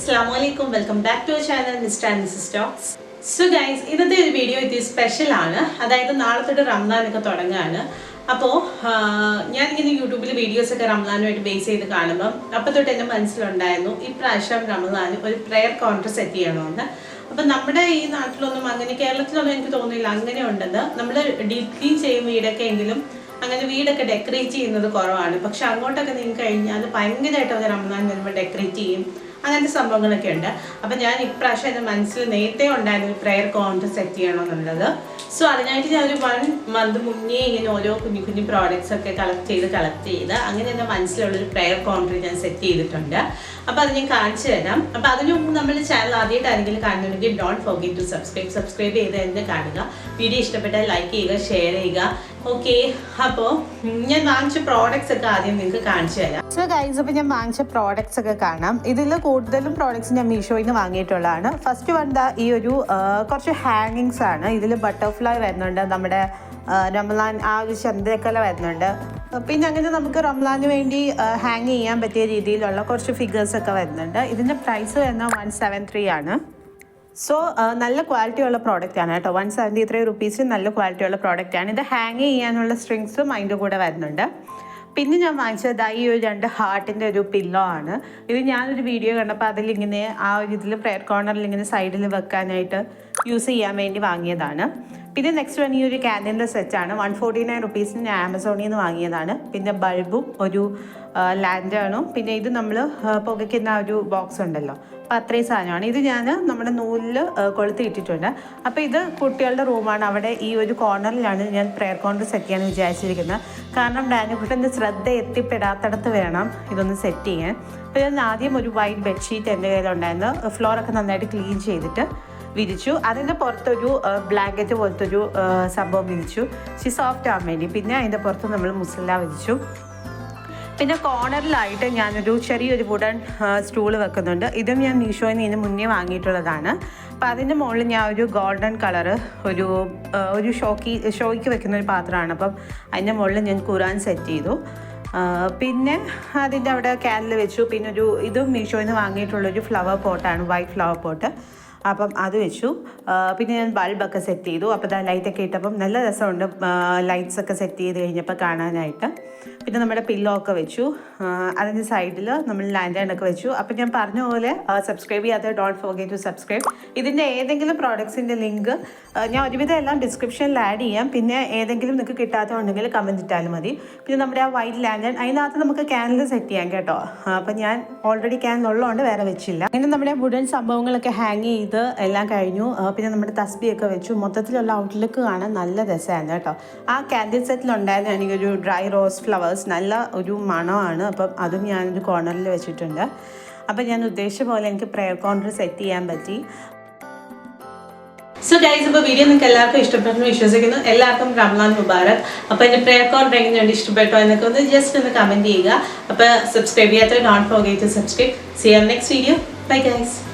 അസ്സാം വലൈക്കും welcome back to channel mister and miss Stokes so guys ഇന്നത്തെ ഒരു വീഡിയോ ഇത് സ്പെഷ്യൽ ആണ്. അതായത് നാളെ തൊട്ട് റംസാനൊക്കെ തുടങ്ങുകയാണ് അപ്പോൾ ഞാനിങ്ങനെ യൂട്യൂബിൽ വീഡിയോസ് ഒക്കെ റംസാനുമായിട്ട് ബേസ് ചെയ്ത് കാണുമ്പം അപ്പോൾ തൊട്ട് എന്റെ മനസ്സിലുണ്ടായിരുന്നു ഇപ്രാവശ്യം റംസാന് ഒരു പ്രെയർ കോൺട്രസ് സെറ്റ് ചെയ്യണമെന്ന്. അപ്പം നമ്മുടെ ഈ നാട്ടിലൊന്നും അങ്ങനെ കേരളത്തിലൊന്നും എനിക്ക് തോന്നുന്നില്ല അങ്ങനെ ഉണ്ടെന്ന്. നമ്മൾ ഡീപ് ക്ലീൻ ചെയ്യും വീടൊക്കെ എങ്കിലും അങ്ങനെ വീടൊക്കെ ഡെക്കറേറ്റ് ചെയ്യുന്നത് കുറവാണ്. പക്ഷെ അങ്ങോട്ടൊക്കെ നീങ്ങി കഴിഞ്ഞാൽ ഭയങ്കരമായിട്ട് അവർ റംസാൻ വരുമ്പോൾ ഡെക്കറേറ്റ് ചെയ്യും. അങ്ങനത്തെ സംഭവങ്ങളൊക്കെ ഉണ്ട്. അപ്പം ഞാൻ ഇപ്രാവശ്യം എന്റെ മനസ്സിൽ നേരത്തെ ഉണ്ടായിരുന്നു പ്രെയർ കോണ്ട് സെറ്റ് ചെയ്യണമെന്നുള്ളത്. സോ അതിനായിട്ട് ഞാൻ ഒരു വൺ മന്ത് മുന്നേ ഇങ്ങനെ ഓരോ കുഞ്ഞു കുഞ്ഞു പ്രോഡക്റ്റ്സ് ഒക്കെ കളക്ട് ചെയ്ത് കളക്ട് ചെയ്ത് അങ്ങനെ എന്റെ മനസ്സിലുള്ളൊരു പ്രെയർ കോൺട്രി ഞാൻ സെറ്റ് ചെയ്തിട്ടുണ്ട്. അപ്പോൾ അത് ഞാൻ കാണിച്ചു തരാം. അപ്പോൾ അതിന് മുമ്പ് നമ്മുടെ ചാനൽ ആദ്യമായിട്ട് ആരെങ്കിലും കാണുന്നുണ്ടെങ്കിൽ don't forget to subscribe subscribe ചെയ്ത് തന്നെ കാണുക. വീഡിയോ ഇഷ്ടപ്പെട്ടാൽ ലൈക്ക് ചെയ്യുക ഷെയർ ചെയ്യുക. ഓക്കെ അപ്പോൾ ഞാൻ വാങ്ങിച്ച ഒക്കെ ആദ്യം നിങ്ങൾക്ക് കാണിച്ചു തരാം. സോ ഗൈസ് അപ്പോൾ ഞാൻ വാങ്ങിച്ച പ്രോഡക്റ്റ്സ് ഒക്കെ കാണാം. ഇതിൽ കൂടുതലും പ്രോഡക്റ്റ്സ് ഞാൻ മീഷോയിൽ നിന്ന് വാങ്ങിയിട്ടുള്ളതാണ്. ഫസ്റ്റ് ദാ ഈ ഒരു കുറച്ച് ഹാങ്ങിങ്സ് ആണ്. ഇതിൽ ബട്ടർഫ്ലൈ വരുന്നുണ്ട്. നമ്മുടെ റംലാൻ ആ ഒരു ചന്ദ്രക്കല വരുന്നുണ്ട്. പിന്നെ അങ്ങനെ നമുക്ക് റംലാന് വേണ്ടി ഹാങ് ചെയ്യാൻ പറ്റിയ രീതിയിലുള്ള കുറച്ച് ഫിഗേഴ്സ് ഒക്കെ വരുന്നുണ്ട്. ഇതിന്റെ പ്രൈസ് വരുന്നത് വൺ സെവൻ ത്രീ ആണ്. സോ നല്ല ക്വാളിറ്റി ഉള്ള പ്രോഡക്റ്റ് ആണ് കേട്ടോ. വൺ സെവന്റി ത്രീ റുപ്പീസ് നല്ല ക്വാളിറ്റി ഉള്ള പ്രോഡക്റ്റ് ആണ്. ഇത് ഹാങ് ചെയ്യാനുള്ള സ്ട്രിങ്സും അതിന്റെ കൂടെ വരുന്നുണ്ട്. പിന്നെ ഞാൻ വാങ്ങിച്ചത് ഈ ഒരു രണ്ട് ഹാർട്ടിന്റെ ഒരു പില്ലോ ആണ്. ഇത് ഞാനൊരു വീഡിയോ കണ്ടപ്പോൾ അതിലിങ്ങനെ ആ ഒരു ഇതിൽ പ്രെയർ കോർണറിൽ ഇങ്ങനെ സൈഡിൽ വെക്കാനായിട്ട് യൂസ് ചെയ്യാൻ വേണ്ടി വാങ്ങിയതാണ്. പിന്നെ നെക്സ്റ്റ് വൺ ഈ ഒരു ക്യാൻഡിന്റെ സെറ്റാണ് വൺ ഫോർട്ടി നയൻ റുപ്പീസിന് ഞാൻ ആമസോണിൽ നിന്ന് വാങ്ങിയതാണ്. പിന്നെ ബൾബും ഒരു ലാൻഡാണും പിന്നെ ഇത് നമ്മൾ പുകയ്ക്കുന്ന ഒരു ബോക്സ് ഉണ്ടല്ലോ. അപ്പോൾ അത്രയും സാധനമാണ്. ഇത് ഞാൻ നമ്മുടെ നൂലിൽ കൊളുത്തി ഇട്ടിട്ടുണ്ട്. അപ്പോൾ ഇത് കുട്ടികളുടെ റൂമാണ് അവിടെ ഈ ഒരു കോർണറിലാണ് ഞാൻ പ്രെയർ കോർണർ സെറ്റ് ചെയ്യാൻ വിചാരിച്ചിരിക്കുന്നത്. കാരണം ഡാനിക്കുട്ടന്റെ ശ്രദ്ധ എത്തിപ്പെടാത്തടത്ത് വേണം ഇതൊന്ന് സെറ്റ് ചെയ്യാൻ. അപ്പോൾ ഞാൻ ആദ്യം ഒരു വൈറ്റ് ബെഡ്ഷീറ്റ് എന്റെ കയ്യിലുണ്ടായിരുന്നു. ഫ്ലോറൊക്കെ നന്നായിട്ട് ക്ലീൻ ചെയ്തിട്ട് വിരിച്ചു അതിന്റെ പുറത്തൊരു ബ്ലാങ്കറ്റ് പോലത്തെ ഒരു സംഭവം വിരിച്ചു ഇച്ചിരി സോഫ്റ്റ് ആവാൻ വേണ്ടി. പിന്നെ അതിന്റെ പുറത്ത് നമ്മൾ മുസല്ല വിരിച്ചു പിന്നെ കോർണറിലായിട്ട് ഞാനൊരു ചെറിയൊരു വുഡൻ സ്റ്റൂൾ വെക്കുന്നുണ്ട്. ഇതും ഞാൻ മീഷോയിൽ നിന്ന് മുന്നേ വാങ്ങിയിട്ടുള്ളതാണ്. അപ്പം അതിന്റെ മുകളിൽ ഞാൻ ഒരു ഗോൾഡൻ കളറ് ഒരു ഒരു ഷോക്കി ഷോയ്ക്ക് വെക്കുന്ന ഒരു പാത്രമാണ്. അപ്പം അതിന്റെ മുകളിൽ ഞാൻ ഖുറാൻ സെറ്റ് ചെയ്തു. പിന്നെ അതിന്റെ അവിടെ ക്യാനിൽ വെച്ചു. പിന്നെ ഒരു ഇതും മീഷോയിൽ നിന്ന് വാങ്ങിയിട്ടുള്ളൊരു ഫ്ലവർ പോട്ടാണ് വൈറ്റ് ഫ്ലവർ പോട്ട് അപ്പം അത് വെച്ചു. പിന്നെ ഞാൻ ബൾബൊക്കെ സെറ്റ് ചെയ്തു. അപ്പോൾ ദാ ലൈറ്റൊക്കെ ഇട്ടപ്പം നല്ല രസമുണ്ട്. ലൈറ്റ്സ് ഒക്കെ സെറ്റ് ചെയ്ത് കഴിഞ്ഞപ്പോൾ കാണാനായിട്ട്. പിന്നെ നമ്മുടെ പില്ലോ ഒക്കെ വെച്ചു. അതിന്റെ സൈഡിൽ നമ്മൾ ലാൻഡ് ഒക്കെ വെച്ചു. അപ്പം ഞാൻ പറഞ്ഞ പോലെ സബ്സ്ക്രൈബ് ചെയ്യാത്ത ഡോണ്ട് ഫോർഗെറ്റ് ടു സബ്സ്ക്രൈബ് ഇതിന്റെ ഏതെങ്കിലും പ്രോഡക്ട്സിന്റെ ലിങ്ക് ഞാൻ ഒരുവിധം എല്ലാം ഡിസ്ക്രിപ്ഷനിൽ ആഡ് ചെയ്യാം. പിന്നെ ഏതെങ്കിലും നിങ്ങൾക്ക് കിട്ടാത്തതുണ്ടെങ്കിൽ കമന്റ് ഇട്ടാലും മതി. പിന്നെ നമ്മുടെ ആ വൈറ്റ് ലാൻഡ് അതിനകത്ത് നമുക്ക് ക്യാനിൽ സെറ്റ് ചെയ്യാം കേട്ടോ. അപ്പം ഞാൻ ഓൾറെഡി ക്യാനിലുള്ളതുകൊണ്ട് വേറെ വെച്ചില്ല. അങ്ങനെ നമ്മുടെ വുഡൻ സംഭവങ്ങളൊക്കെ ഹാങ് ചെയ്ത് എല്ലാം കഴിഞ്ഞു. പിന്നെ നമ്മുടെ തസ്ബിയൊക്കെ വെച്ചു. മൊത്തത്തിലുള്ള ഔട്ട്ലുക്ക് കാണാൻ നല്ല രസമായിരുന്നു കേട്ടോ. ആ കാൻഡിൽ സെറ്റിലുണ്ടായിരുന്ന എനിക്കൊരു ഡ്രൈ റോസ് ഫ്ലവേഴ്സ് നല്ല ഒരു മണമാണ്. അപ്പം അതും ഞാനൊരു കോർണറിൽ വെച്ചിട്ടുണ്ട്. അപ്പം ഞാൻ ഉദ്ദേശിച്ച പോലെ എനിക്ക് പ്രെയർ കോർണർ സെറ്റ് ചെയ്യാൻ പറ്റി. സോ ഗൈസ് ഇപ്പോൾ വീഡിയോ നിങ്ങൾക്ക് എല്ലാവർക്കും ഇഷ്ടപ്പെട്ടെന്ന് വിശ്വസിക്കുന്നു. എല്ലാവർക്കും റംലാൻ മുബാറക്. അപ്പോൾ എന്റെ പ്രെയർ കോഡ് വേണ്ടി ഇഷ്ടപ്പെട്ടോ എന്നൊക്കെ ഒന്ന് ജസ്റ്റ് ഒന്ന് കമന്റ് ചെയ്യുക. അപ്പോൾ സബ്സ്ക്രൈബ് ചെയ്യാത്ത not forget subscribe see are next video bye guys